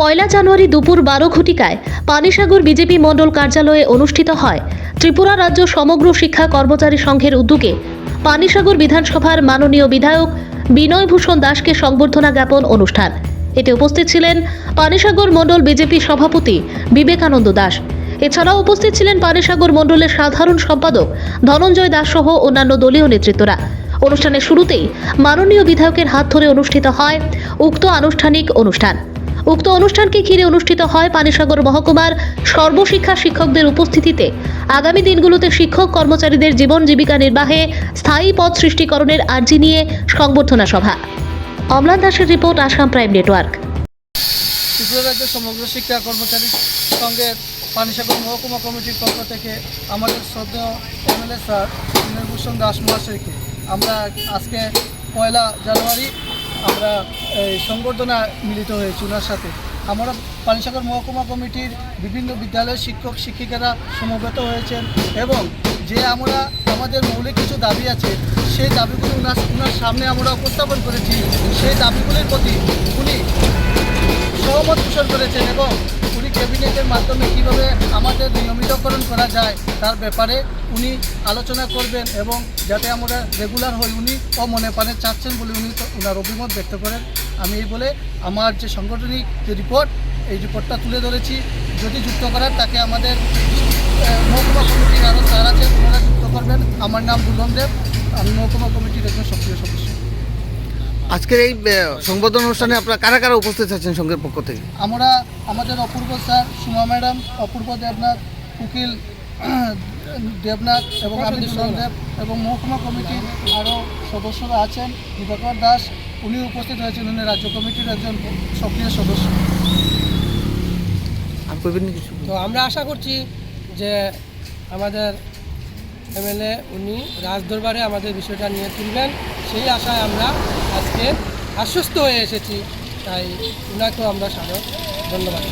পয়লা জানুয়ারি দুপুর বারো ঘটিকায় পানিসাগর বিজেপি মণ্ডল কার্যালয়ে অনুষ্ঠিত হয়। ত্রিপুরা রাজ্য সমগ্র শিক্ষা কর্মচারী সংঘের উদ্যোগে পানিসাগর বিধানসভার মাননীয় বিধায়ক বিনয় ভূষণ দাসকে সংবর্ধনা জ্ঞাপন অনুষ্ঠান। এতে উপস্থিত ছিলেন পানিসাগর মণ্ডল বিজেপি সভাপতি বিবেকানন্দ দাস। এছাড়াও উপস্থিত ছিলেন পানিসাগর মণ্ডলের সাধারণ সম্পাদক ধনঞ্জয় দাস সহ অন্যান্য দলীয় নেতৃত্বরা। অনুষ্ঠানের শুরুতেই মাননীয় বিধায়কের হাত ধরে অনুষ্ঠিত হয় উক্ত আনুষ্ঠানিক অনুষ্ঠান। উক্ত অনুষ্ঠানকে ঘিরে অনুষ্ঠিত হয় পানিসাগর মহকুমার সর্বশিক্ষা শিক্ষকদের উপস্থিতিতে। আগামী দিনগুলোতে শিক্ষক কর্মচারীদের জীবন জীবিকা নির্বাহে স্থায়ী পদ সৃষ্টিকরণের আর্জি নিয়ে সংবর্ধনা সভা। অমলান দাসের রিপোর্ট, আসাম প্রাইম নেটওয়ার্ক। রাজ্যের সমগ্র শিক্ষা কর্মচারী সংঘের পানিসাগর মহকুমা কমিটির পক্ষ থেকে আমাদের শ্রদ্ধেয় এমএলএ স্যার দাস মহাশয়কে আমরা আজকে পয়লা জানুয়ারি আমরা সংবর্ধনা মিলিত হয়েছি ওনার সাথে। আমরা পানিসাগর মহকুমা কমিটির বিভিন্ন বিদ্যালয়ের শিক্ষক, শিক্ষিকারা সমবেত হয়েছেন এবং যে আমরা, আমাদের মৌলিক কিছু দাবি আছে, সেই দাবিগুলো ওনার ওনার সামনে আমরা উপস্থাপন করেছি। সেই দাবিগুলির প্রতি সহমত পোষণ করেছেন এবং উনি ক্যাবিনেটের মাধ্যমে কীভাবে আমাদের নিয়মিতকরণ করা যায় তার ব্যাপারে উনি আলোচনা করবেন এবং যাতে আমরা রেগুলার হই, উনি ও মনে প্রাণে চাচ্ছেন বলে উনি ওনার অভিমত ব্যক্ত করেন। আমি এই বলে আমার যে সাংগঠনিক যে রিপোর্ট, এই রিপোর্টটা তুলে ধরেছি। যদি যুক্ত করার, তাকে আমাদের মহকুমা কমিটির আরও স্যার আছেন ওনারা যুক্ত করবেন। আমার নাম দুলন দেব। আমি মহকুমা কমিটির একজন সক্রিয় সদস্য। আজকের এই সংবর্ধনা অনুষ্ঠানে আপনারা কারা কারা উপস্থিত আছেন সংঘের পক্ষ থেকে? আমরা আমাদের অপূর্ব স্যার সুমা ম্যাডাম অপূর্ব দেবনাথ উকিল দেবনাথ এবং আমি দেব এবং মহকুমা কমিটির আরও সদস্যরা আছেন। দিবাকর দাস উনি উপস্থিত হয়েছেন উনি রাজ্য কমিটির একজন সক্রিয় সদস্য। আর কইবেন কিছু? তো আমরা আশা করছি যে আমাদের এমএলএ উনি রাজদরবারে আমাদের বিষয়টা নিয়ে তুলবেন। সেই আশায় আমরা আজকে আশ্বস্ত হয়ে এসেছি তাই ওনাকেও আমরা স্বাগত ধন্যবাদ।